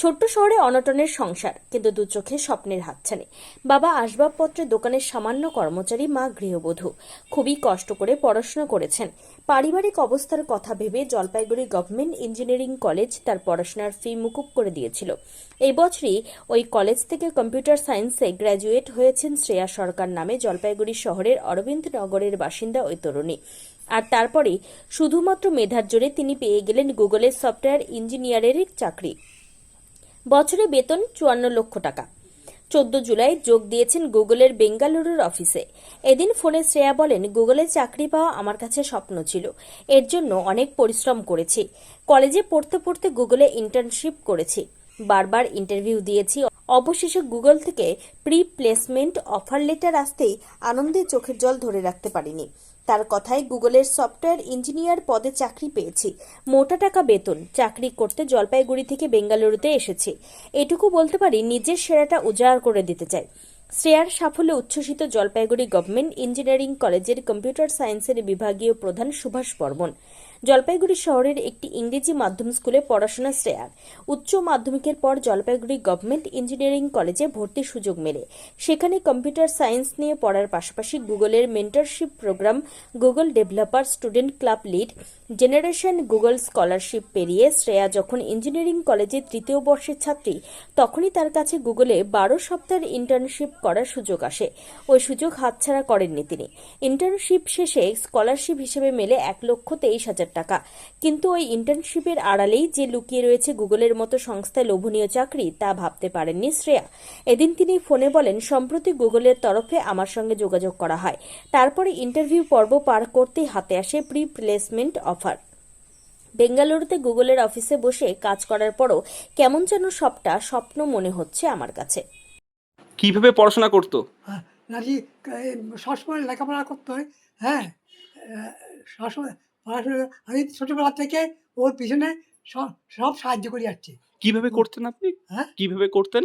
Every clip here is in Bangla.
ছোট্ট শহরে অনটনের সংসার, কিন্তু দু চোখে স্বপ্নের হাতছানি। বাবা আসবাবপত্রের দোকানের সামান্য কর্মচারী, মা গৃহবধূ। খুবই কষ্ট করে পড়াশোনা করেছেন। পারিবারিক অবস্থার কথা ভেবে জলপাইগুড়ি গভর্নমেন্ট ইঞ্জিনিয়ারিং কলেজ তার পড়াশোনার ফি মুকুব করে দিয়েছিল। এই বছরই ওই কলেজ থেকে কম্পিউটার সায়েন্সে গ্র্যাজুয়েট হয়েছেন শ্রেয়া সরকার নামে জলপাইগুড়ি শহরের অরবিন্দনগরের বাসিন্দা ওই তরুণী। আর তারপরে শুধুমাত্র মেধার জোরে তিনি পেয়ে গেলেন গুগলের সফটওয়্যার ইঞ্জিনিয়ারের চাকরি। বছরে বেতন চুয়ান্ন লক্ষ টাকা। চোদ্দ জুলাই যোগ দিয়েছেন গুগলের বেঙ্গালুরুর অফিসে। এদিন ফোনে শ্রেয়া বলেন, গুগলে চাকরি পাওয়া আমার কাছে স্বপ্ন ছিল। এর জন্য অনেক পরিশ্রম করেছি। কলেজে পড়তে পড়তে গুগলে ইন্টার্নশিপ করেছি। বারবার ইন্টারভিউ দিয়েছি। অবশেষে গুগল থেকে প্রি প্লেসমেন্ট অফার লেটার আসতেই আনন্দে চোখের জল ধরে রাখতে পারিনি। তার কথায় গুগলের সফটওয়্যার ইঞ্জিনিয়ার পদে চাকরি পেয়েছি। মোটা টাকা বেতন, চাকরি করতে জলপাইগুড়ি থেকে বেঙ্গালুরুতে এসেছি। এটুকু বলতে পারি, নিজের সেরাটা উজাড় করে দিতে চাই। শ্রেয়ার সাফল্যে উচ্ছ্বসিত জলপাইগুড়ি গভর্নমেন্ট ইঞ্জিনিয়ারিং কলেজের কম্পিউটার সায়েন্সের বিভাগীয় প্রধান সুভাষ বর্মন। জলপাইগুড়ি শহরের একটি ইংরেজি মাধ্যম স্কুলে পড়াশোনা শ্রেয়ার উচ্চ মাধ্যমিকের পর জলপাইগুড়ি গভর্নমেন্ট ইঞ্জিনিয়ারিং কলেজে ভর্তির সুযোগ মেলে। সেখানে কম্পিউটার সায়েন্স নিয়ে পড়ার পাশাপাশি গুগলের mentorship programme, Google developer student club lead, generation Google scholarship পেরিয়ে শ্রেয়া যখন ইঞ্জিনিয়ারিং কলেজে তৃতীয় বর্ষের ছাত্রী, তখনই তার কাছে গুগলে বারো সপ্তাহের ইন্টার্নশিপ করার সুযোগ আসে। ওই সুযোগ হাতছাড়া করেননি তিনি। ইন্টার্নশিপ শেষে স্কলারশিপ হিসেবে মেলে এক লক্ষ তেইশ হাজার টাকা। কিন্তু ওই ইন্টার্নশিপের আড়ালেই যে লুকিয়ে রয়েছে গুগলের মতো সংস্থায় লোভনীয় চাকরি তা ভাবতে পারেননি শ্রেয়া। এদিন তিনি ফোনে বলেন সম্প্রতি গুগলের তরফে আমার সঙ্গে যোগাযোগ করা হয়। তারপরে ইন্টারভিউ পর্ব পার করতেই হাতে আসে প্রি প্লেসমেন্ট অফার বেঙ্গালুরুতে গুগলের অফিসে বসে কাজ করার পরও কেমন যেন সবটা স্বপ্ন মনে হচ্ছে আমার কাছে। কীভাবে পড়াশোনা করতো? হ্যাঁ, নাকি সবসময় লেখাপড়া করতে? হয় হ্যাঁ সবসময় পড়াশোনা আমি ছোটোবেলা থেকে ওর পিছনে সব সব সাহায্য করে যাচ্ছি। কীভাবে করতেন আপনি? হ্যাঁ? কীভাবে করতেন?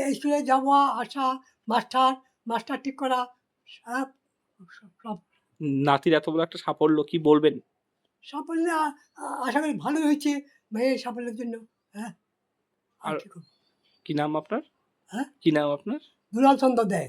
এই স্কুলে যাওয়া আসা মাস্টার মাস্টার ঠিক করা সব সব। নাতির এত বড় একটা সাফল্য কি বলবেন? সাফল্য আশা করি ভালোই হয়েছে মেয়ের সাফল্যের জন্য। হ্যাঁ। আর আর- কি নাম আপনার? হ্যাঁ? কি নাম আপনার? দুলাল চন্দ্র দেয়